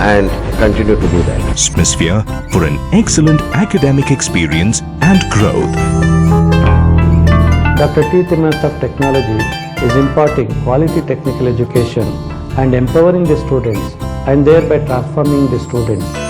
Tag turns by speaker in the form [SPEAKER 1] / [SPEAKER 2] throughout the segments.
[SPEAKER 1] and continue to do that.
[SPEAKER 2] Smithsphere for an excellent academic experience and growth.
[SPEAKER 3] Dr. T. Timnath of Technology is imparting quality technical education and empowering the students and thereby transforming the students.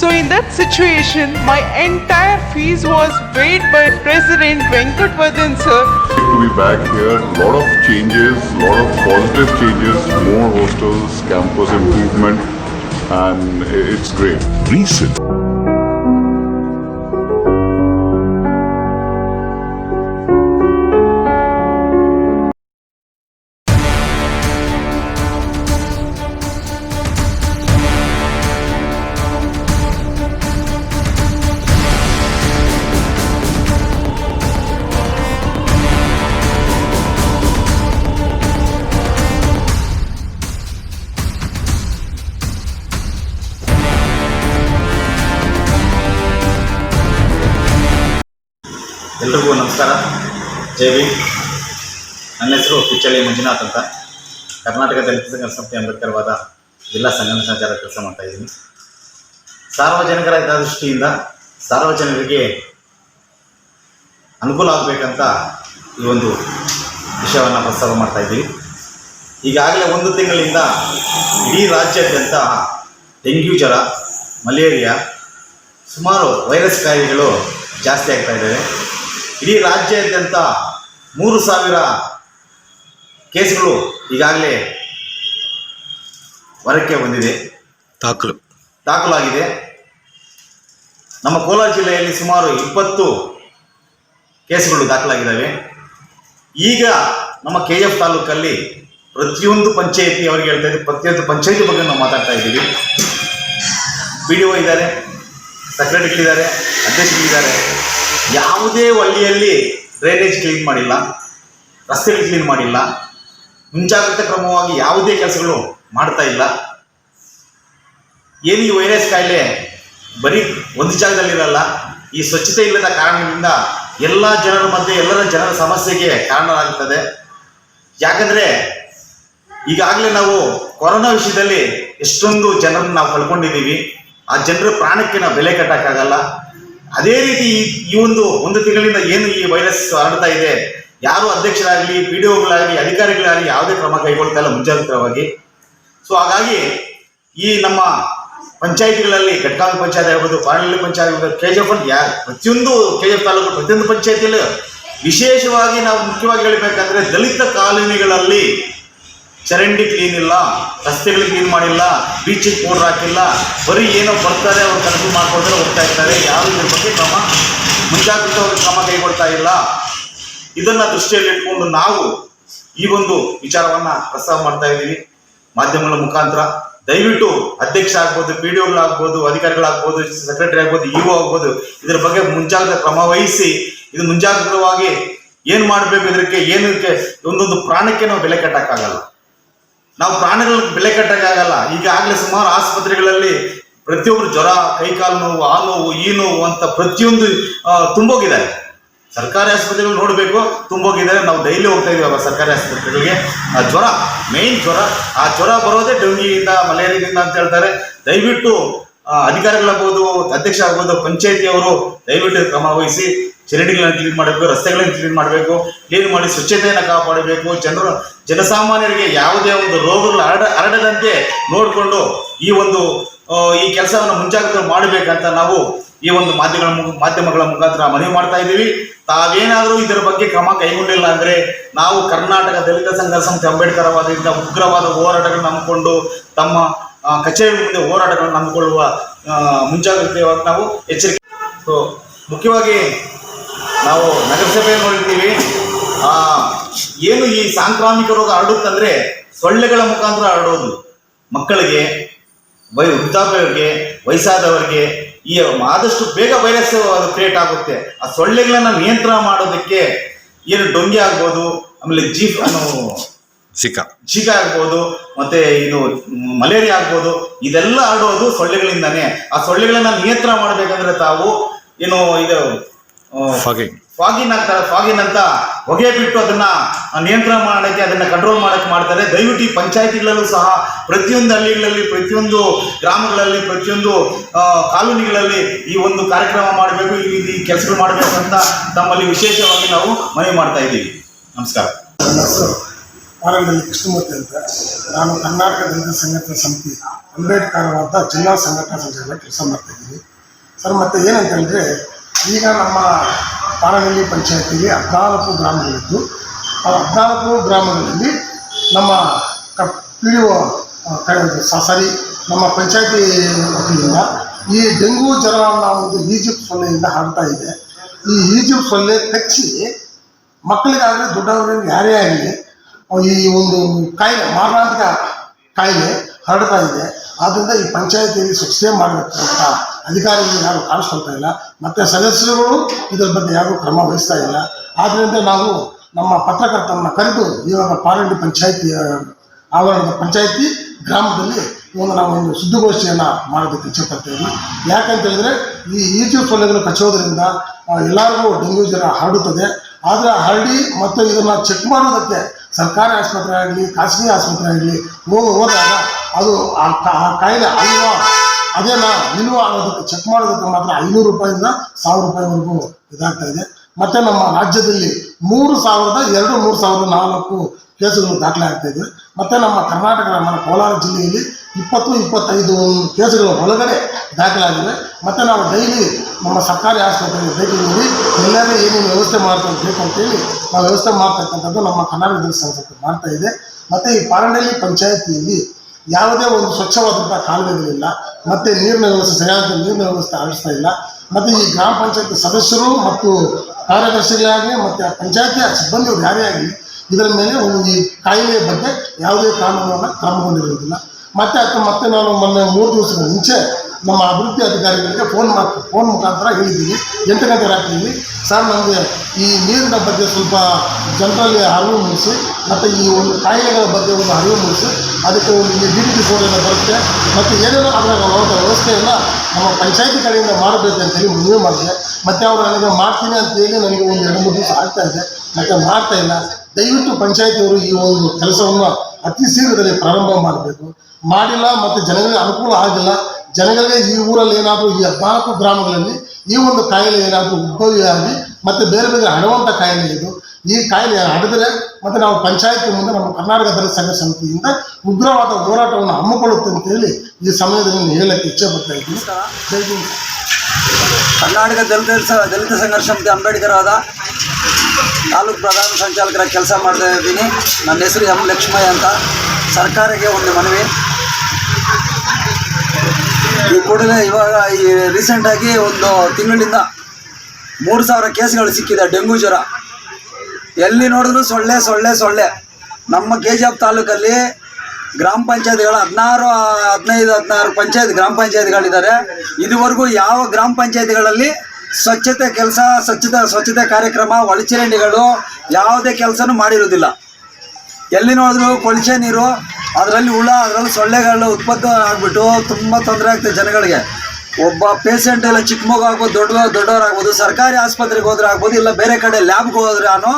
[SPEAKER 4] So in that situation, my entire fees was paid by President Venkat Vadan sir.
[SPEAKER 5] To be back here, lot of changes, lot of positive changes, more hostels, campus improvement, and it's great.
[SPEAKER 6] recent
[SPEAKER 7] ಎಲ್ರಿಗೂ ನಮಸ್ಕಾರ. ಜೈ ಭೀಮ್. ನನ್ನ ಹೆಸರು ಕಿಚ್ಚಳ್ಳಿ ಮಂಜುನಾಥ್ ಅಂತ. ಕರ್ನಾಟಕ ದಲಿತ ಸಂಘ ಸಂಸ್ಥೆ ಅಂಬೇಡ್ಕರ್ವಾದ ಜಿಲ್ಲಾ ಸಂಘ ಸಂಚಾರ ಕೆಲಸ ಮಾಡ್ತಾ ಇದ್ದೀನಿ. ಸಾರ್ವಜನಿಕರ ಹಿತದೃಷ್ಟಿಯಿಂದ ಸಾರ್ವಜನಿಕರಿಗೆ ಅನುಕೂಲ ಆಗಬೇಕಂತ ಈ ಒಂದು ವಿಷಯವನ್ನು ಪ್ರಸ್ತಾಪ ಮಾಡ್ತಾ ಇದ್ದೀವಿ ಈಗಾಗಲೇ ಒಂದು ತಿಂಗಳಿಂದ ಇಡೀ ರಾಜ್ಯಾದ್ಯಂತ ಡೆಂಗ್ಯೂ ಜ್ವರ, ಮಲೇರಿಯಾ ಸುಮಾರು ವೈರಸ್ ಕಾಯಿಲೆಗಳು ಜಾಸ್ತಿ ಆಗ್ತಾ ಇದ್ದಾವೆ. ಇಡೀ ರಾಜ್ಯಾದ್ಯಂತ ಮೂರು ಸಾವಿರ ಕೇಸ್ಗಳು ಈಗಾಗಲೇ ಹೊರಕ್ಕೆ ಬಂದಿದೆ.
[SPEAKER 2] ದಾಖಲು.
[SPEAKER 7] ದಾಖಲಾಗಿದೆ. ನಮ್ಮ ಕೋಲಾರ ಜಿಲ್ಲೆಯಲ್ಲಿ ಸುಮಾರು ಇಪ್ಪತ್ತು ಕೇಸ್ಗಳು ದಾಖಲಾಗಿದ್ದಾವೆ. ಈಗ ನಮ್ಮ ಕೆ ಎಫ್ ತಾಲೂಕಲ್ಲಿ ಪ್ರತಿಯೊಂದು ಪಂಚಾಯಿತಿ ಅವ್ರಿಗೆ ಹೇಳ್ತಾ ಇದ್ದೀವಿ ಪ್ರತಿಯೊಂದು ಪಂಚಾಯಿತಿ ಬಗ್ಗೆ ನಾವು ಮಾತಾಡ್ತಾ ಇದ್ದೀವಿ. ಪಿ ಡಿ ಒ ಇದ್ದಾರೆ ಅಧ್ಯಕ್ಷರು ಅಧ್ಯಕ್ಷರಿದ್ದಾರೆ. ಯಾವುದೇ ಹಳ್ಳಿಯಲ್ಲಿ ಡ್ರೈನೇಜ್ ಕ್ಲೀನ್ ಮಾಡಿಲ್ಲ ರಸ್ತೆಗಳು ಕ್ಲೀನ್ ಮಾಡಿಲ್ಲ, ಮುಂಜಾಗ್ರತಾ ಕ್ರಮವಾಗಿ ಯಾವುದೇ ಕೆಲಸಗಳು ಮಾಡ್ತಾ ಇಲ್ಲ. ಏನು ಈ ವೈರಸ್ ಕಾಯಿಲೆ? ಬರೀ ಒಂದು ಜಾಗದಲ್ಲಿರಲ್ಲ ಈ ಸ್ವಚ್ಛತೆ ಇಲ್ಲದ ಕಾರಣದಿಂದ ಎಲ್ಲ ಜನರ ಮಧ್ಯೆ ಎಲ್ಲರ ಜನರ ಸಮಸ್ಯೆಗೆ ಕಾರಣವಾಗುತ್ತದೆ ಯಾಕಂದ್ರೆ ಈಗಾಗಲೇ ನಾವು ಕೊರೋನಾ ವಿಷಯದಲ್ಲಿ ಎಷ್ಟೊಂದು ಜನರನ್ನು ನಾವು ಕಳ್ಕೊಂಡಿದ್ದೀವಿ. ಆ ಜನರ ಪ್ರಾಣಕ್ಕೆ ನಾವು ಬೆಲೆ ಕಟ್ಟಕ್ಕಾಗಲ್ಲ. ಅದೇ ರೀತಿ ಈ- ಒಂದು ಒಂದು ತಿಂಗಳಿಂದ ಏನು ಈ ವೈರಸ್ ಹರಡ್ತಾ ಇದೆ, ಯಾರು ಅಧ್ಯಕ್ಷರಾಗಲಿ, ಪಿ ಡಿ ಒಗಳಾಗಲಿ, ಅಧಿಕಾರಿಗಳಾಗಲಿ ಯಾವುದೇ ಕ್ರಮ ಕೈಗೊಳ್ತಾ ಇಲ್ಲ ಮುಂಜಾಗ್ರತವಾಗಿ. ಸೊ ಹಾಗಾಗಿ ಈ ನಮ್ಮ ಪಂಚಾಯತಿಗಳಲ್ಲಿ ಘಟ್ಟಾಂಗ ಪಂಚಾಯತ್ ಆಗಿರ್ಬೋದು ಪಾಣಳ್ಳಿ ಪಂಚಾಯತ್ ಆಗಿರ್ಬೋದು ಕೆ ಜಿ ಎಫ್ ಯಾರು ಪ್ರತಿಯೊಂದು ಕೆ ಜಿ ಎಫ್ ತಾಲೂಕು, ಪ್ರತಿಯೊಂದು ಪಂಚಾಯತಿಯಲ್ಲಿ ವಿಶೇಷವಾಗಿ ನಾವು ಮುಖ್ಯವಾಗಿ ಹೇಳಬೇಕಂದ್ರೆ ದಲಿತ ಕಾಲೋನಿಗಳಲ್ಲಿ ಚರಂಡಿ ಕ್ಲೀನ್ ಇಲ್ಲ, ರಸ್ತೆಗಳು ಕ್ಲೀನ್ ಮಾಡಿಲ್ಲ ಬೀಚಿಗೆ ಪೌಡ್ರ್ ಹಾಕಿಲ್ಲ, ಬರೀ ಏನೋ ಬರ್ತಾರೆ, ಅವ್ರು ಕೆಲಸ ಮಾಡ್ಕೊಂಡ್ರೆ ಹೋಗ್ತಾ ಇರ್ತಾರೆ. ಯಾರು ಇದ್ರ ಬಗ್ಗೆ ಕ್ರಮ ಮುಂಜಾಗ್ರತೆ ಕ್ರಮ ಕೈಗೊಳ್ತಾ ಇಲ್ಲ. ಇದನ್ನ ದೃಷ್ಟಿಯಲ್ಲಿ ಇಟ್ಕೊಂಡು ನಾವು ಈ ಒಂದು ವಿಚಾರವನ್ನ ಪ್ರಸ್ತಾವ ಮಾಡ್ತಾ ಇದ್ದೀವಿ. ಮಾಧ್ಯಮಗಳ ಮುಖಾಂತರ. ದಯವಿಟ್ಟು ಅಧ್ಯಕ್ಷ ಆಗ್ಬೋದು ಪಿ ಡಿ ಆಗ್ಬೋದು, ಅಧಿಕಾರಿಗಳಾಗ್ಬೋದು ಸೆಕ್ರೆಟರಿ ಆಗ್ಬೋದು ಇಒ ಆಗ್ಬೋದು, ಇದ್ರ ಬಗ್ಗೆ ಮುಂಜಾಗ್ರತೆ ಕ್ರಮ ವಹಿಸಿ ಇದು ಮುಂಜಾಗ್ರತವಾಗಿ ಏನು ಮಾಡಬೇಕು ಇದಕ್ಕೆ ಏನಕ್ಕೆ, ಒಂದೊಂದು ಪ್ರಾಣಕ್ಕೆ ನಾವು ಬೆಲೆ ಕಟ್ಟಕ್ಕಾಗಲ್ಲ. ನಾವು ಪ್ರಾಣಿಗಳ ಬೆಲೆ ಕಟ್ಟಕ್ಕಾಗಲ್ಲ ಈಗಾಗಲೇ ಸುಮಾರು ಆಸ್ಪತ್ರೆಗಳಲ್ಲಿ ಪ್ರತಿಯೊಬ್ಬರು ಜ್ವರ, ಕೈಕಾಲು ನೋವು ಆ ನೋವು, ಈ ನೋವು ಅಂತ ಪ್ರತಿಯೊಂದು ತುಂಬೋಗಿದ್ದಾರೆ ಸರ್ಕಾರಿ ಆಸ್ಪತ್ರೆಗಳು ನೋಡಬೇಕು ತುಂಬೋಗಿದ್ದಾರೆ ನಾವು ಡೈಲಿ ಹೋಗ್ತಾ ಇದೀವಿ ಸರ್ಕಾರಿ ಆಸ್ಪತ್ರೆಗಳಿಗೆ. ಆ ಜ್ವರ ಮೇನ್ ಜ್ವರ. ಆ ಜ್ವರ ಬರೋದೇ ಡೆಂಗಿಯಿಂದ ಮಲೇರಿಯಾದಿಂದ ಅಂತ ಹೇಳ್ತಾರೆ. ದಯವಿಟ್ಟು ಅಧಿಕಾರಿಗಳಾಗ್ಬೋದು ಅಧ್ಯಕ್ಷ ಆಗ್ಬೋದು ಪಂಚಾಯತಿಯವರು ದಯವಿಟ್ಟು ಕ್ರಮ ವಹಿಸಿ ಚರಂಡಿಗಳನ್ನ ಕ್ಲೀನ್ ಮಾಡಬೇಕು, ರಸ್ತೆಗಳನ್ನ ಕ್ಲೀನ್ ಮಾಡಬೇಕು, ಕ್ಲೀನ್ ಮಾಡಿ ಸ್ವಚ್ಛತೆಯನ್ನು ಕಾಪಾಡಬೇಕು, ಜನರು ಜನಸಾಮಾನ್ಯರಿಗೆ ಯಾವುದೇ ಒಂದು ರೋಗಗಳು ಹರಡ ಹರಡದಂತೆ ನೋಡಿಕೊಂಡು ಈ ಒಂದು ಈ ಕೆಲಸವನ್ನು ಮುಂಜಾಗ್ರತೆ ಮಾಡಬೇಕಂತ ನಾವು ಈ ಒಂದು ಮಾಧ್ಯಮಗಳ ಮಾಧ್ಯಮಗಳ ಮುಖಾಂತರ ಮನವಿ ಮಾಡ್ತಾ ಇದ್ದೀವಿ. ತಾವೇನಾದರೂ ಇದರ ಬಗ್ಗೆ ಕ್ರಮ ಕೈಗೊಂಡಿಲ್ಲ ಅಂದರೆ ನಾವು ಕರ್ನಾಟಕ ದಲಿತ ಸಂಘರ್ಷ ಅಂಬೇಡ್ಕರ್ ವಾದದಿಂದ ಉಗ್ರವಾದ ಹೋರಾಟಗಳನ್ನು ನಂಬಿಕೊಂಡು ತಮ್ಮ ಕಚೇರಿ ಮುಂದೆ ಹೋರಾಟಗಳನ್ನು ನಂಬಿಕೊಳ್ಳುವ ಮುಂಜಾಗ್ರತೆ ಮುಂಜಾಗ್ರತೆಯಾಗಿ ನಾವು ಎಚ್ಚರಿಕೆ ಸೊ ಮುಖ್ಯವಾಗಿ ನಾವು ನಗರಸಭೆ ನೋಡಿರ್ತೀವಿ ಆ, ಏನು ಈ ಸಾಂಕ್ರಾಮಿಕ ರೋಗ ಹರಡುತ್ತಂದ್ರೆ ಸೊಳ್ಳೆಗಳ ಮುಖಾಂತರ ಹರಡೋದು. ಮಕ್ಕಳಿಗೆ ವೈ ವೃದ್ಧಾಪ್ಯವರಿಗೆ ವಯಸ್ಸಾದವರಿಗೆ ಈ ಆದಷ್ಟು ಬೇಗ ವೈರಸ್ ಅದು ಕ್ರಿಯೇಟ್ ಆಗುತ್ತೆ. ಆ ಸೊಳ್ಳೆಗಳನ್ನ ನಿಯಂತ್ರಣ ಮಾಡೋದಕ್ಕೆ ಏನು ಡೊಂಗೆ ಆಗ್ಬೋದು ಆಮೇಲೆ ಜೀಫ್ ಅನ್ನೋ
[SPEAKER 2] ಸಿಕ್ಕ
[SPEAKER 7] ಜೀಕ ಆಗ್ಬೋದು ಮತ್ತೆ ಇದು ಮಲೇರಿಯಾ ಆಗ್ಬೋದು ಇದೆಲ್ಲ ಆಡೋದು ಸೊಳ್ಳೆಗಳಿಂದಾನೆ. ಆ ಸೊಳ್ಳೆಗಳನ್ನ ನಿಯಂತ್ರಣ ಮಾಡಬೇಕಂದ್ರೆ ತಾವು ಏನು ಇದು. ಫಾಗಿನ್ ಆಗ್ತಾರೆ ಫಾಗಿನ್ ಅಂತ ಹೊಗೆ ಬಿಟ್ಟು ಅದನ್ನ ನಿಯಂತ್ರಣ ಮಾಡೋಕ್ಕೆ ಅದನ್ನ ಕಂಟ್ರೋಲ್ ಮಾಡಕ್ಕೆ ಮಾಡ್ತಾರೆ. ದಯವಿಟ್ಟು ಈ ಪಂಚಾಯತಿಗಳಲ್ಲೂ ಸಹ ಪ್ರತಿಯೊಂದು ಹಳ್ಳಿಗಳಲ್ಲಿ, ಪ್ರತಿಯೊಂದು ಗ್ರಾಮಗಳಲ್ಲಿ, ಪ್ರತಿಯೊಂದು ಕಾಲೋನಿಗಳಲ್ಲಿ ಈ ಒಂದು ಕಾರ್ಯಕ್ರಮ ಮಾಡಬೇಕು, ಈ ರೀತಿ ಕೆಲಸಗಳು ಮಾಡಬೇಕು ಅಂತ ತಮ್ಮಲ್ಲಿ ವಿಶೇಷವಾಗಿ ನಾವು ಮನವಿ ಮಾಡ್ತಾ ಇದ್ದೀವಿ. ನಮಸ್ಕಾರ.
[SPEAKER 8] ಆರಂಭದಲ್ಲಿ ಕೃಷ್ಣಮೂರ್ತಿ ಅಂತ. ನಾನು ಕರ್ನಾಟಕ ದಲಿತ ಸಂಘಟನಾ ಸಮಿತಿ, ಅಂಬೇಡ್ಕರ್ ಅಂತ ಜಿಲ್ಲಾ ಸಂಘಟನಾ ಸಂಸ್ಥೆಗಳ ಕೆಲಸ ಮಾಡ್ತಾ ಇದ್ದೀನಿ. ಸರ್, ಮತ್ತೆ ಏನಂತ ಹೇಳಿದ್ರೆ ಈಗ ನಮ್ಮ ಪಾರಹಳ್ಳಿ ಪಂಚಾಯತಿಗೆ ಹದಿನಾಲ್ಕು ಗ್ರಾಮಗಳಿದ್ದು ಆ ಹದಿನಾಲ್ಕು ಗ್ರಾಮಗಳಲ್ಲಿ ನಮ್ಮ ಕ ಪಿ ಡಿ ಒ ಸಾರಿ, ನಮ್ಮ ಪಂಚಾಯತಿ ವತಿಯಿಂದ ಈ ಡೆಂಗು ಜ್ವರ ಒಂದು ಈಜಿಪ್ಟ್ ಸೊಳ್ಳೆಯಿಂದ ಹರಡ್ತಾ ಇದೆ. ಈ ಈಜಿಪ್ಟ್ ಸೊಳ್ಳೆ ಕಚ್ಚಿ ಮಕ್ಕಳಿಗಾಗಲಿ ದೊಡ್ಡವರಿಗೆ ಯಾರೇ ಆಗಲಿ ಈ ಒಂದು ಕಾಯಿಲೆ, ಮಾರಣಾಂತಿಕ ಕಾಯಿಲೆ ಹರಡ್ತಾ ಇದೆ. ಆದ್ದರಿಂದ ಈ ಪಂಚಾಯತಿಯಲ್ಲಿ ಸ್ವಚ್ಛತೆ ಮಾಡಬೇಕು ಅಂತ ಅಧಿಕಾರಿಗಳು ಯಾರು ಕಾಣಿಸ್ಕೊಳ್ತಾ ಇಲ್ಲ. ಮತ್ತು ಸದಸ್ಯರುಗಳು ಇದರ ಬಗ್ಗೆ ಯಾರೂ ಕ್ರಮ ವಹಿಸ್ತಾ ಇಲ್ಲ. ಆದ್ದರಿಂದ ನಾವು ನಮ್ಮ ಪತ್ರಕರ್ತರನ್ನ ಕರೆದು ಇವಾಗ ಪಾರಂಡಿ ಪಂಚಾಯತಿ ಆವರಣದ ಪಂಚಾಯತಿ ಗ್ರಾಮದಲ್ಲಿ ಒಂದು ನಾವು ಒಂದು ಸುದ್ದಿಗೋಷ್ಠಿಯನ್ನು ಮಾಡೋದಕ್ಕೆ ಇಚ್ಛೆಪಡ್ತೇವೆ ಯಾಕಂತ ಹೇಳಿದ್ರೆ ಈ ಈಜು ಸೊಳ್ಳೆಗಳು ಕಚ್ಚೋದ್ರಿಂದ ಎಲ್ಲರಿಗೂ ಡೆಂಗ್ಯೂ ಜ್ವರ ಹರಡುತ್ತದೆ. ಆದರೆ ಹರಡಿ ಮತ್ತು ಇದನ್ನು ಚೆಕ್ ಮಾಡೋದಕ್ಕೆ ಸರ್ಕಾರಿ ಆಸ್ಪತ್ರೆ ಆಗಲಿ, ಖಾಸಗಿ ಆಸ್ಪತ್ರೆ ಆಗಲಿ ಹೋಗಿ ಹೋದಾಗ ಅದು ಆ ಕಾಯಿಲೆ ಅಲ್ವಾ? ಅದೇನಾ ನಿಲ್ವ ಆಗೋದಕ್ಕೆ ಚೆಕ್ ಮಾಡೋದಕ್ಕೆ ಮಾತ್ರ ಐನೂರು ರೂಪಾಯಿಂದ ಸಾವಿರ ರೂಪಾಯಿವರೆಗೂ ಇದಾಗ್ತಾ ಇದೆ. ಮತ್ತೆ ನಮ್ಮ ರಾಜ್ಯದಲ್ಲಿ ಮೂರು ಸಾವಿರದ ಎರಡು, ಮೂರು ಸಾವಿರದ ನಾಲ್ಕು ಕೇಸುಗಳು ದಾಖಲೆ ಆಗ್ತಾ ಇದೆ. ಮತ್ತೆ ನಮ್ಮ ಕರ್ನಾಟಕ ನಮ್ಮ ಕೋಲಾರ ಜಿಲ್ಲೆಯಲ್ಲಿ ಇಪ್ಪತ್ತು, ಇಪ್ಪತ್ತೈದು ಕೇಸುಗಳ ಒಳಗಡೆ ದಾಖಲಾಗಿವೆ ಮತ್ತೆ ನಾವು ಡೈಲಿ ನಮ್ಮ ಸರ್ಕಾರಿ ಆಸ್ಪತ್ರೆಗೆ ಭೇಟಿ ನೀಡಿ, ಎಲ್ಲರೂ ಏನೇನು ವ್ಯವಸ್ಥೆ ಮಾಡ್ಕೊಳ್ಬೇಕು ಅಂತೇಳಿ ನಾವು ವ್ಯವಸ್ಥೆ ಮಾಡ್ತಕ್ಕಂಥದ್ದು ನಮ್ಮ ಕನ್ನಡ ಸಂಸತ್ತು ಮಾಡ್ತಾ ಇದೆ. ಮತ್ತೆ ಈ ಪಾರಂಡಳ್ಳಿ ಪಂಚಾಯತಿಯಲ್ಲಿ ಯಾವುದೇ ಒಂದು ಸ್ವಚ್ಛವಾದಂಥ ಕಾಲುವೆಗಳಿಲ್ಲ, ಮತ್ತೆ ನೀರಿನ ವ್ಯವಸ್ಥೆ ಸರಿಯಾದ ನೀರಿನ ವ್ಯವಸ್ಥೆ ಆಡಿಸ್ತಾ ಇಲ್ಲ. ಮತ್ತೆ ಈ ಗ್ರಾಮ ಪಂಚಾಯತ್ ಸದಸ್ಯರು ಮತ್ತು ಕಾರ್ಯದರ್ಶಿಗಳಾಗಲಿ, ಮತ್ತು ಪಂಚಾಯತಿಯ ಸಿಬ್ಬಂದಿಯವರು ಯಾರೇ ಆಗಲಿ, ಇದರ ಮೇಲೆ ಒಂದು ಈ ಕಾಯಿಲೆಯ ಬಗ್ಗೆ ಯಾವುದೇ ಕಾನೂನನ್ನು ಕ್ರಮಗೊಂಡಿರುವುದಿಲ್ಲ. ಮತ್ತೆ ಅಥವಾ ಮತ್ತೆ ನಾನು ಮೊನ್ನೆ ಮೂರು ದಿವಸದ ಮುಂಚೆ ನಮ್ಮ ಅಭಿವೃದ್ಧಿ ಅಧಿಕಾರಿಗಳಿಗೆ ಫೋನ್ ಮಾಡಿ ಫೋನ್ ಮುಖಾಂತರ ಹೇಳಿದ್ದೀವಿ ಎಂಟು ಗಂಟೆ ರಾತ್ರಿಯಲ್ಲಿ ಸರ್, ನಮಗೆ ಈ ನೀರಿನ ಬಗ್ಗೆ ಸ್ವಲ್ಪ ಜನರಲ್ಲಿ ಅರಿವು ಮೂಡಿಸಿ, ಮತ್ತು ಈ ಒಂದು ಕಾಯಿಲೆಗಳ ಬಗ್ಗೆ ಒಂದು ಅರಿವು ಮೂಡಿಸಿ, ಅದಕ್ಕೆ ಒಂದು ಡಿ ಟಿ ಸೋಡೆಲ್ಲ ಬರುತ್ತೆ. ಮತ್ತು ಏನೇನೋ ಅದರ ವ್ಯವಸ್ಥೆಯನ್ನು ನಮ್ಮ ಪಂಚಾಯತಿ ಕಡೆಯಿಂದ ಮಾಡಬೇಕು ಅಂತೇಳಿ ಮನವಿ ಮಾಡಿದೆ. ಮತ್ತು ಅವರು ನನಗೆ ಮಾಡ್ತೀನಿ ಅಂತೇಳಿ ನನಗೆ ಒಂದು ಎರಡು ಮೂರು ದಿವಸ ಆಗ್ತಾ ಇದೆ. ಮತ್ತು ಮಾಡ್ತಾ ಇಲ್ಲ. ದಯವಿಟ್ಟು ಪಂಚಾಯತಿಯವರು ಈ ಒಂದು ಕೆಲಸವನ್ನು ಅತಿ ಶೀಘ್ರದಲ್ಲಿ ಪ್ರಾರಂಭ ಮಾಡಬೇಕು. ಮಾಡಿಲ್ಲ, ಮತ್ತು ಜನಗಳಿಗೆ ಅನುಕೂಲ ಆಗಿಲ್ಲ. ಜನಗಳಿಗೆ ಈ ಊರಲ್ಲಿ ಏನಾದರೂ ಈ ಹದಿನಾಲ್ಕು ಗ್ರಾಮಗಳಲ್ಲಿ ಈ ಒಂದು ಕಾಯಿಲೆ ಏನಾದರೂ ಉದ್ಭವಿಯಾಗಿ
[SPEAKER 9] ಮತ್ತು ಬೇರೆ ಬೇರೆ ಹಣವಂತ ಕಾಯಿಲೆ ಇದು ಈ ಕಾಯಿಲೆ ಹಡಿದ್ರೆ ಮತ್ತು ನಾವು ಪಂಚಾಯತ್ ಮುಂದೆ ನಮ್ಮ ಕರ್ನಾಟಕ ದಲಿತ ಸಂಘ ಸಮಿತಿಯಿಂದ ಉಗ್ರವಾದ ಹೋರಾಟವನ್ನು ಹಮ್ಮಿಕೊಳ್ಳುತ್ತೆ ಅಂತ ಹೇಳಿ ಈ ಸಮಯದಲ್ಲಿ ಹೇಳಕ್ಕೆ ಇಚ್ಛೆ ಪಡ್ತಾ ಇದ್ದೀನಿ.
[SPEAKER 10] ಕರ್ನಾಟಕ ದಲಿತ ದಲಿತ ಸಂಘರ್ಷ ಸಮಿತಿ ಅಂಬೇಡ್ಕರ್ ಆದ ತಾಲೂಕು ಪ್ರಧಾನ ಸಂಚಾಲಕರ ಕೆಲಸ ಮಾಡ್ತಾ ಇದ್ದೀನಿ. ನನ್ನ ಹೆಸರು ಎಂ ಲಕ್ಷ್ಮಯ್ಯ ಅಂತ. ಸರ್ಕಾರಕ್ಕೆ ಒಂದು ಮನವಿ. ಈ ಕೂಡಲೇ ಇವಾಗ ಈ ರೀಸೆಂಟಾಗಿ ಒಂದು ತಿಂಗಳಿಂದ ಮೂರು ಸಾವಿರ ಕೇಸ್ಗಳು ಸಿಕ್ಕಿದೆ ಡೆಂಗು ಜ್ವರ. ಎಲ್ಲಿ ನೋಡಿದ್ರು ಸೊಳ್ಳೆ ಸೊಳ್ಳೆ ಸೊಳ್ಳೆ. ನಮ್ಮ ಕೆ ಜಿ ಎಫ್ ತಾಲೂಕಲ್ಲಿ ಗ್ರಾಮ ಪಂಚಾಯತ್ಗಳು ಹದಿನಾರು, ಹದಿನೈದು, ಹದಿನಾರು ಪಂಚಾಯತ್ ಗ್ರಾಮ ಪಂಚಾಯತ್ಗಳಿದ್ದಾರೆ. ಇದುವರೆಗೂ ಯಾವ ಗ್ರಾಮ ಪಂಚಾಯತ್ಗಳಲ್ಲಿ ಸ್ವಚ್ಛತೆ ಕೆಲಸ, ಸ್ವಚ್ಛತೆ ಸ್ವಚ್ಛತೆ ಕಾರ್ಯಕ್ರಮ, ಒಳಚರಂಡಿಗಳು ಯಾವುದೇ ಕೆಲಸನೂ ಮಾಡಿರೋದಿಲ್ಲ ಎಲ್ಲಿ ನೋಡಿದ್ರು ಕೊಳಚೆ ನೀರು, ಅದರಲ್ಲಿ ಹುಳ, ಅದರಲ್ಲಿ ಸೊಳ್ಳೆಗಳು ಉತ್ಪತ್ತಿ ಆಗಿಬಿಟ್ಟು ತುಂಬ ತೊಂದರೆ ಆಗ್ತದೆ ಜನಗಳಿಗೆ. ಒಬ್ಬ ಪೇಷಂಟ್ ಎಲ್ಲ ಚಿಕ್ಕ ಮಗು ಆಗ್ಬೋದು, ದೊಡ್ಡ ದೊಡ್ಡವರಾಗ್ಬೋದು ಸರ್ಕಾರಿ ಆಸ್ಪತ್ರೆಗೆ ಹೋದ್ರೆ ಆಗ್ಬೋದು, ಇಲ್ಲ ಬೇರೆ ಕಡೆ ಲ್ಯಾಬ್ಗೆ ಹೋದ್ರೆ ನಾನು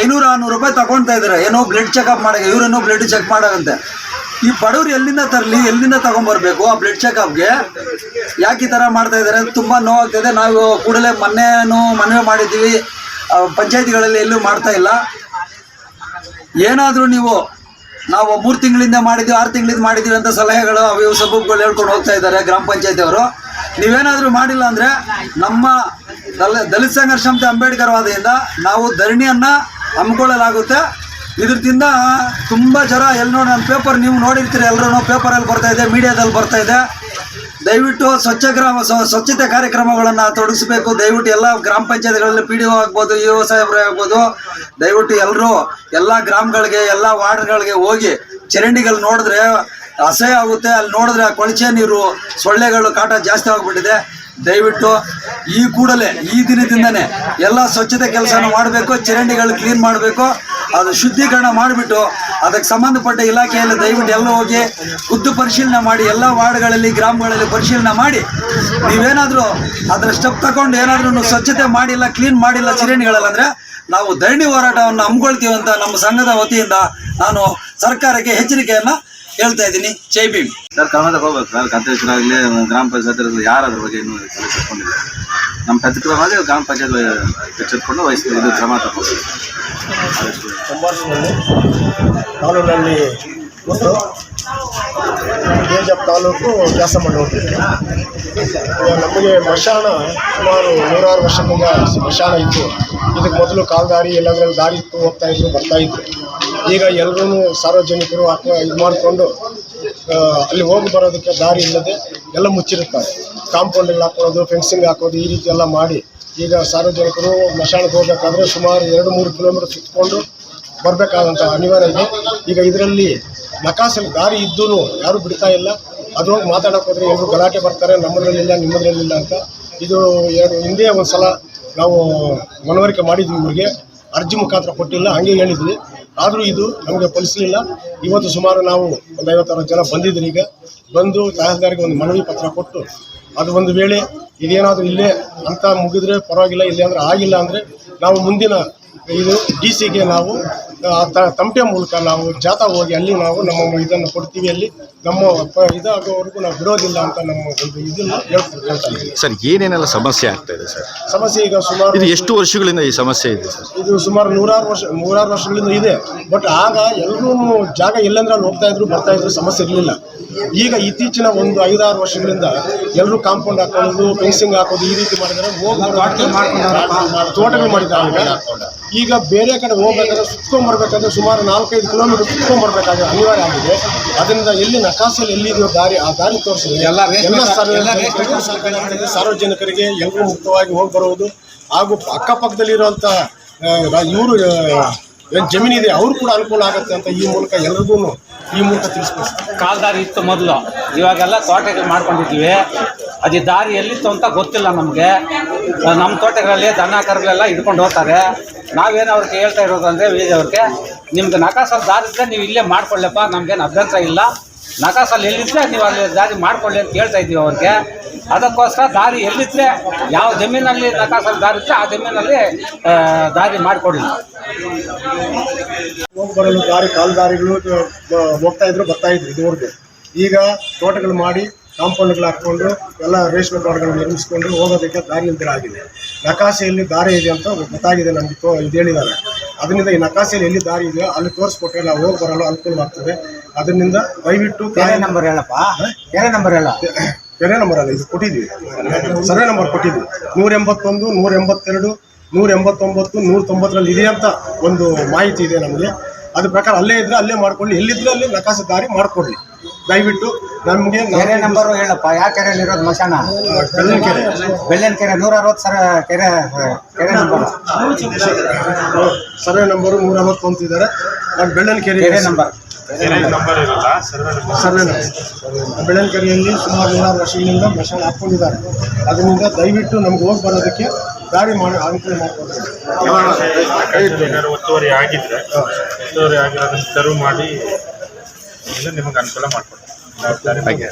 [SPEAKER 10] ಐನೂರು, ಆರುನೂರು ರೂಪಾಯಿ ತಗೊಳ್ತಾ ಇದ್ದಾರೆ ಏನೋ ಬ್ಲಡ್ ಚೆಕಪ್ ಮಾಡೋಕೆ ಇವರನ್ನು ಬ್ಲಡ್ ಚೆಕ್ ಮಾಡೋಂತೆ ಈ ಬಡವ್ರು ಎಲ್ಲಿಂದ ತರಲಿ, ಎಲ್ಲಿಂದ ತಗೊಂಬರ್ಬೇಕು ಆ ಬ್ಲಡ್ ಚೆಕಪ್ಗೆ ಯಾಕೆ ಈ ಥರ ಮಾಡ್ತಾ ಇದ್ದಾರೆ ತುಂಬ ನೋವಾಗ್ತಿದೆ ನಾವು ಕೂಡಲೇ ಮೊನ್ನೆನೂ ಮನವಿ ಮಾಡಿದ್ದೀವಿ. ಪಂಚಾಯತಿಗಳಲ್ಲಿ ಎಲ್ಲೂ ಮಾಡ್ತಾ ಇಲ್ಲ. ಏನಾದರೂ ನೀವು, ನಾವು ಮೂರು ತಿಂಗಳಿಂದ ಮಾಡಿದ್ವಿ, ಆರು ತಿಂಗಳಿಂದ ಮಾಡಿದ್ದೀವಿ ಅಂತ ಸಲಹೆಗಳು, ಅವು ಸಬೂಬ್ಗಳು ಹೇಳ್ಕೊಂಡು ಹೋಗ್ತಾ ಇದ್ದಾರೆ ಗ್ರಾಮ ಪಂಚಾಯತಿಯವರು ನೀವೇನಾದರೂ ಮಾಡಿಲ್ಲ ಅಂದರೆ ನಮ್ಮ ದಲ, ದಲಿತ ಸಂಘರ್ಷ ಮತ್ತು ಅಂಬೇಡ್ಕರ್ ವಾದಿಯಿಂದ ನಾವು ಧರಣಿಯನ್ನು ಹಮ್ಮಿಕೊಳ್ಳಲಾಗುತ್ತೆ. ಇದ್ರದಿಂದ ತುಂಬ ಜನ ಎಲ್ಲಿ ನೋಡಿ ನನ್ನ ಪೇಪರ್ ನೀವು ನೋಡಿರ್ತೀರಿ ಎಲ್ಲರೂ ಪೇಪರಲ್ಲಿ ಬರ್ತಾ ಇದೆ ಮೀಡಿಯಾದಲ್ಲಿ ಬರ್ತಾ ಇದೆ. ದಯವಿಟ್ಟು ಸ್ವಚ್ಛ ಗ್ರಾಮ, ಸ್ವ- ಸ್ವಚ್ಛತೆ ಕಾರ್ಯಕ್ರಮಗಳನ್ನು ತೊಡಗಿಸಬೇಕು. ದಯವಿಟ್ಟು ಎಲ್ಲ ಗ್ರಾಮ ಪಂಚಾಯತ್ಗಳಲ್ಲಿ ಪಿ ಡಿ ಒ ಆಗ್ಬೋದು ಇ ಒ ಸಾಹೇಬ್ರೆ ಆಗ್ಬೋದು, ದಯವಿಟ್ಟು ಎಲ್ಲರೂ ಎಲ್ಲ ಗ್ರಾಮಗಳಿಗೆ, ಎಲ್ಲ ವಾರ್ಡ್ಗಳಿಗೆ ಹೋಗಿ ಚರಂಡಿಗಳು ನೋಡಿದ್ರೆ ಅಸಹ್ಯ ಆಗುತ್ತೆ. ಅಲ್ಲಿ ನೋಡಿದ್ರೆ ಕೊಳಚೆ ನೀರು, ಸೊಳ್ಳೆಗಳು ಕಾಟ ಜಾಸ್ತಿ ಆಗಿಬಿಟ್ಟಿದೆ. ದಯವಿಟ್ಟು ಈ ಕೂಡಲೇ, ಈ ದಿನದಿಂದನೇ ಎಲ್ಲ ಸ್ವಚ್ಛತೆ ಕೆಲಸನ ಮಾಡಬೇಕು, ಚರಂಡಿಗಳು ಕ್ಲೀನ್ ಮಾಡಬೇಕು. ಅದು ಶುದ್ಧೀಕರಣ ಮಾಡಿಬಿಟ್ಟು ಅದಕ್ಕೆ ಸಂಬಂಧಪಟ್ಟ ಇಲಾಖೆಯಲ್ಲಿ ದಯವಿಟ್ಟು ಎಲ್ಲ ಹೋಗಿ ಖುದ್ದು ಪರಿಶೀಲನೆ ಮಾಡಿ, ಎಲ್ಲ ವಾರ್ಡ್ಗಳಲ್ಲಿ, ಗ್ರಾಮಗಳಲ್ಲಿ ಪರಿಶೀಲನೆ ಮಾಡಿ. ನೀವೇನಾದರೂ ಅದರ ಸ್ಟೆಪ್ ತಗೊಂಡು ಏನಾದರೂ ಸ್ವಚ್ಛತೆ ಮಾಡಿಲ್ಲ, ಕ್ಲೀನ್ ಮಾಡಿಲ್ಲ ಚರಂಡಿಗಳಲ್ಲಿ ಅಂದರೆ ನಾವು ಧರಣಿ ಹೋರಾಟವನ್ನು ಹಮ್ಮಿಕೊಳ್ತೀವಿ ಅಂತ ನಮ್ಮ ಸಂಘದ ವತಿಯಿಂದ ನಾನು ಸರ್ಕಾರಕ್ಕೆ ಎಚ್ಚರಿಕೆಯನ್ನು ಹೇಳ್ತಾ ಇದ್ದೀನಿ. ಜೈ ಭೀಮ್.
[SPEAKER 11] ಸರ್, ಕರ್ನಾಟಕ ಹೋಗ್ಬೇಕು. ಸರ್ ಅಧ್ಯಕ್ಷರಾಗಲಿ ಗ್ರಾಮ ಪಂಚಾಯತ್ ಯಾರು ಅದ್ರ ಬಗ್ಗೆ ಇನ್ನೂ ತಲೆ ಕೆಡ್ಸ್ಕೊಂಡಿಲ್ಲ ನಮ್ಮ ಪ್ರತಿಕ್ರಮವಾಗಿ ಗ್ರಾಮ ಪಂಚಾಯತ್ ಎಚ್ಚೆತ್ಕೊಂಡು ವಹಿಸ್ತೀವಿ. ಇದು ಕ್ರಮ ತಗೋಬೇಕು
[SPEAKER 9] ಕುಂಬಾರನಲ್ಲಿ ಕಾನೂನಲ್ಲಿ ಒಂದು ಕೆಜಪ್ ತಾಲೂಕು ಕೆಲಸ ಮಾಡಿ ಹೋಗ್ತಿದ್ದೆ ನಮಗೆ ಮಶಾನ ಸುಮಾರು ನೂರಾರು ವರ್ಷದಿಂದ ಮಶಾನ ಇತ್ತು. ಇದಕ್ಕೆ ಮೊದಲು ಕಾಲ್ದಾರಿ, ಎಲ್ಲದರಲ್ಲಿ ದಾರಿ ಇತ್ತು, ಹೋಗ್ತಾ ಇದ್ರು, ಬರ್ತಾ ಇದ್ರು. ಈಗ ಎಲ್ಲರೂ ಸಾರ್ವಜನಿಕರು ಅಥವಾ ಇದು ಮಾಡಿಕೊಂಡು ಅಲ್ಲಿ ಹೋಗಿ ಬರೋದಕ್ಕೆ ದಾರಿ ಇಲ್ಲದೆ ಎಲ್ಲ ಮುಚ್ಚಿರುತ್ತಾರೆ. ಕಾಂಪೌಂಡ್ಗಳು ಹಾಕೊಳ್ಳೋದು ಫೆನ್ಸಿಂಗ್ ಹಾಕೋದು, ಈ ರೀತಿ ಎಲ್ಲ ಮಾಡಿ ಈಗ ಸಾರ್ವಜನಿಕರು ಮಶಾನಕ್ಕೆ ಹೋಗಬೇಕಾದ್ರೆ ಸುಮಾರು ಎರಡು ಮೂರು ಕಿಲೋಮೀಟರ್ ಸುತ್ತಕೊಂಡು ಬರಬೇಕಾದಂಥ ಅನಿವಾರ್ಯ ಇದೆ. ಈಗ ಇದರಲ್ಲಿ ನಕಾಸಲ್ಲಿ ದಾರಿ ಇದ್ದೂ ಯಾರೂ ಬಿಡ್ತಾ ಇಲ್ಲ. ಅದು ಹೋಗಿ ಮಾತಾಡೋಕೆ ಹೋದರೆ ಎಲ್ಲರೂ ಗಲಾಟೆ ಬರ್ತಾರೆ, ನಮ್ಮದ್ರಲ್ಲಿಲ್ಲ, ನಿಮ್ಮದ್ರಲ್ಲಿಲ್ಲ ಅಂತ. ಇದು ಎರಡು ಹಿಂದೆ ಒಂದು ಸಲ ನಾವು ಮನವರಿಕೆ ಮಾಡಿದ್ವಿ ಇವರಿಗೆ. ಅರ್ಜಿ ಮುಖಾಂತರ ಕೊಟ್ಟಿಲ್ಲ, ಹಂಗೆ ಹೇಳಿದ್ವಿ. ಆದರೂ ಇದು ನಮಗೆ ಫಲಿಸಲಿಲ್ಲ. ಇವತ್ತು ಸುಮಾರು ನಾವು ಒಂದು ಐವತ್ತಾರು ಜನ ಬಂದಿದ್ರು ಈಗ. ಬಂದು ತಹಸೀಲ್ದಾರಿಗೆ ಒಂದು ಮನವಿ ಪತ್ರ ಕೊಟ್ಟು ಅದು ಒಂದು ವೇಳೆ ಇದೇನಾದರೂ ಇಲ್ಲೇ ಅಂತ ಮುಗಿದ್ರೆ ಪರವಾಗಿಲ್ಲ ಇಲ್ಲಿ ಅಂದರೆ ಆಗಿಲ್ಲ ಅಂದರೆ ನಾವು ಮುಂದಿನ ಇದು ಡಿ ಸಿಗೆ ನಾವು ತಮಟೆ ಮೂಲಕ ನಾವು ಜಾಥಾ ಹೋಗಿ ಅಲ್ಲಿ ನಾವು ನಮ್ಮ ಇದನ್ನು ಕೊಡ್ತೀವಿ. ಅಲ್ಲಿ ನಮ್ಮ ಇದಾಗೋವರೆಗೂ ನಾವು ಬಿಡೋದಿಲ್ಲ ಅಂತ ನಮ್ಮ ಒಂದು ಇದನ್ನು ಹೇಳ್ತಾ ಹೇಳ್ತಾ
[SPEAKER 12] ಸರ್ ಏನೇನೆಲ್ಲ ಸಮಸ್ಯೆ ಆಗ್ತಾ ಇದೆ ಸರ್?
[SPEAKER 9] ಸಮಸ್ಯೆ ಈಗ ಸುಮಾರು
[SPEAKER 12] ಇದು ಎಷ್ಟು ವರ್ಷಗಳಿಂದ ಈ ಸಮಸ್ಯೆ ಇದೆ ಸರ್?
[SPEAKER 9] ಇದು ಸುಮಾರು ನೂರಾರು ವರ್ಷ ನೂರಾರು ವರ್ಷಗಳಿಂದ ಇದೆ. ಬಟ್ ಆಗ ಎಲ್ಲರೂ ಜಾಗ ಎಲ್ಲಂದ್ರೆ ಅಲ್ಲಿ ಹೋಗ್ತಾ ಇದ್ರು ಬರ್ತಾ ಇದ್ರು ಸಮಸ್ಯೆ ಇರಲಿಲ್ಲ. ಈಗ ಇತ್ತೀಚಿನ ಒಂದು ಐದಾರು ವರ್ಷಗಳಿಂದ ಎಲ್ಲರೂ ಕಾಂಪೌಂಡ್ ಹಾಕೊಳ್ಳೋದು ಫೆನ್ಸಿಂಗ್ ಹಾಕೋದು ಈ ರೀತಿ ಮಾಡಿದರೆ ಹೋಗಿ ತೋಟಗಳು ಮಾಡಿದ್ದಾರೆ ಈಗ ಬೇರೆ ಕಡೆ ಹೋಗ್ಬೇಕಾದ್ರೆ ಸುತ್ಕೊಂಡ್ ಬರ್ಬೇಕಾದ್ರೆ ಸುಮಾರು ನಾಲ್ಕೈದು ಕಿಲೋಮೀಟರ್ ಸುತ್ಕೊಂಡ್ ಬರ್ಬೇಕಾದ್ರೆ ಅನಿವಾರ್ಯ ಆಗಿದೆ. ಅದರಿಂದ ಎಲ್ಲಿ ನಕಾಸಲ್ಲಿ ಎಲ್ಲಿದೆಯೋ ದಾರಿ ಆ ದಾರಿ ತೋರಿಸಿದ್ರೆ ಎಲ್ಲ ಸಾರ್ವಜನಿಕರಿಗೆ ಸಾರ್ವಜನಿಕರಿಗೆ ಎಲ್ಲರೂ ಮುಕ್ತವಾಗಿ ಹೋಗಿ ಬರುವುದು ಹಾಗೂ ಅಕ್ಕಪಕ್ಕದಲ್ಲಿರುವಂಥ ಇವರು ಏನು ಜಮೀನಿದೆ ಅವ್ರು ಕೂಡ ಅನುಕೂಲ ಆಗುತ್ತೆ ಅಂತ ಈ ಮೂಲಕ ಎಲ್ರಿಗೂ ಈ ಮೂಲಕ ಕಾಲ್
[SPEAKER 13] ದಾರಿ ಇತ್ತು ಮೊದಲು. ಇವಾಗೆಲ್ಲ ತೋಟಗಳು ಮಾಡ್ಕೊಂಡಿದ್ದೀವಿ. ಅದು ದಾರಿ ಎಲ್ಲಿತ್ತು ಅಂತ ಗೊತ್ತಿಲ್ಲ ನಮಗೆ. ನಮ್ಮ ತೋಟಗಳಲ್ಲಿ ದನ, ಕರುಗಳೆಲ್ಲ ಹಿಡ್ಕೊಂಡು ಹೋಗ್ತಾರೆ. ನಾವೇನು ಅವ್ರಿಗೆ ಹೇಳ್ತಾ ಇರೋದು ಅಂದರೆ ಅವ್ರಿಗೆ ನಿಮ್ಗೆ ದಾರಿ ಇದ್ದರೆ ನೀವು ಇಲ್ಲೇ ಮಾಡ್ಕೊಳ್ಳಪ್ಪ, ನಮ್ಗೇನು ಅಭ್ಯಂತರ ಇಲ್ಲ. ನಕಾಸಲ್ಲಿ ಎಲ್ಲಿದ್ರೆ ನೀವು ಅಲ್ಲಿ ದಾರಿ ಮಾಡ್ಕೊಳ್ಳಿ ಅಂತ ಹೇಳ್ತಾ ಇದ್ದೀವಿ ಅವ್ರಿಗೆ. ಅದಕ್ಕೋಸ್ಕರ ದಾರಿ ಎಲ್ಲಿದ್ರೆ ಯಾವ ಜಮೀನಲ್ಲಿ ನಕಾಸಲ್ಲಿ ದಾರಿ ಇದ್ರೆ ಆ ಜಮೀನಲ್ಲಿ ದಾರಿ ಮಾಡಿಕೊಡಿ
[SPEAKER 9] ಹೋಗಿ ಬರಲು ದಾರಿ, ಕಾಲು ದಾರಿಗಳು ಹೋಗ್ತಾ ಇದ್ರು, ಬರ್ತಾ ಇದ್ರು ಇದುವರೆಗೆ. ಈಗ ತೋಟಗಳು ಮಾಡಿ ಕಾಂಪೌಂಡ್ಗಳು ಹಾಕ್ಕೊಂಡು ಎಲ್ಲ ರೇಷ್ಮೆ ತೋಟಗಳನ್ನು ನಿರ್ಮಿಸ್ಕೊಂಡು ಹೋಗೋದಕ್ಕೆ ದಾರಿ ನಿಂತರ ಆಗಿದೆ ನಕಾಸೆಯಲ್ಲಿ ದಾರಿ ಇದೆ ಅಂತ ಗೊತ್ತಾಗಿದೆ ನಮಗೆ ತೋ ಇದು ಹೇಳಿದ್ದಾರೆ. ಅದರಿಂದ ಈ ನಕಾಸೆಯಲ್ಲಿ ಎಲ್ಲಿ ದಾರಿ ಇದೆಯೋ ಅಲ್ಲಿ ತೋರಿಸ್ಕೊಟ್ರೆ ನಾವು ಹೋಗಿ ಬರಲು ಅನುಕೂಲವಾಗ್ತದೆ. ಅದರಿಂದ ದಯವಿಟ್ಟು
[SPEAKER 13] ಬೇರೆ ನಂಬರ್ ಹೇಳಪ್ಪ. ಬೇರೆ ನಂಬರ್ ಹೇಳ.
[SPEAKER 9] ಬೇರೆ ನಂಬರ್ ಅಲ್ಲ ಇದು ಕೊಟ್ಟಿದ್ವಿ ಸರ್ವೆ ನಂಬರ್ ಕೊಟ್ಟಿದ್ವಿ ನೂರ ಎಂಬತ್ತೊಂದು ನೂರ ಎಂಬತ್ತೆರಡು ನೂರ ಎಂಬತ್ತೊಂಬತ್ತು ನೂರ ತೊಂಬತ್ತರಲ್ಲಿ ಇದೆ ಅಂತ ಒಂದು ಮಾಹಿತಿ ಇದೆ ನಮಗೆ. ಅದ್ರ ಪ್ರಕಾರ ಅಲ್ಲೇ ಇದ್ರೆ ಅಲ್ಲೇ ಮಾಡ್ಕೊಳ್ಳಿ ಎಲ್ಲಿದ್ರೆ ಅಲ್ಲಿ ನಕಾಸ ದಾರಿ ಮಾಡ್ಕೊಡ್ಲಿ ದಯವಿಟ್ಟು ನಮಗೆ
[SPEAKER 13] ಬೇರೆ ನಂಬರು ಹೇಳಪ್ಪ. ಯಾವ ಕೆರೆಯಲ್ಲಿ ಇರೋದು ಮಶಾನ?
[SPEAKER 9] ಬೆಳ್ಳನಕೆರೆ.
[SPEAKER 13] ಬೆಳ್ಳನ್ ಕೆರೆ ನೂರ ಅರವತ್ತು ಸರ ಕೆರೆ ಕೆರೆ ನಂಬರ್
[SPEAKER 9] ಸರ್ವೆ ನಂಬರು ನೂರ ಅರವತ್ತು ಅಂತಿದ್ದಾರೆ ಬೆಳ್ಳನ್ ಬೆಳ್ಳನಕೆರೆ
[SPEAKER 13] ಕೆರೆ ನಂಬರ್
[SPEAKER 9] ಸರ್ವೆ ನಂಬರ್ ಸುಮಾರು ನೂರಾರು ವರ್ಷಗಳಿಂದ ಮಶಾನ ಹಾಕೊಂಡಿದ್ದಾರೆ ಅದರಿಂದ ದಯವಿಟ್ಟು ನಮ್ಗೆ ಹೋಗಿ ಬರೋದಕ್ಕೆ ದಾರಿ ಮಾಡಿ ಅನುಕೂಲ ಮಾಡಿಕೊಡ್ಬೇಕು
[SPEAKER 11] ಒತ್ತುವರಿ ಆಗಿದ್ರೆ ಒತ್ತುವರಿ ಆಗಿರೋದನ್ನ ತೆರವು ಮಾಡಿ ನಿಮಗೆ ಅನುಕೂಲ ಮಾಡಿಕೊಡ್ತೀವಿ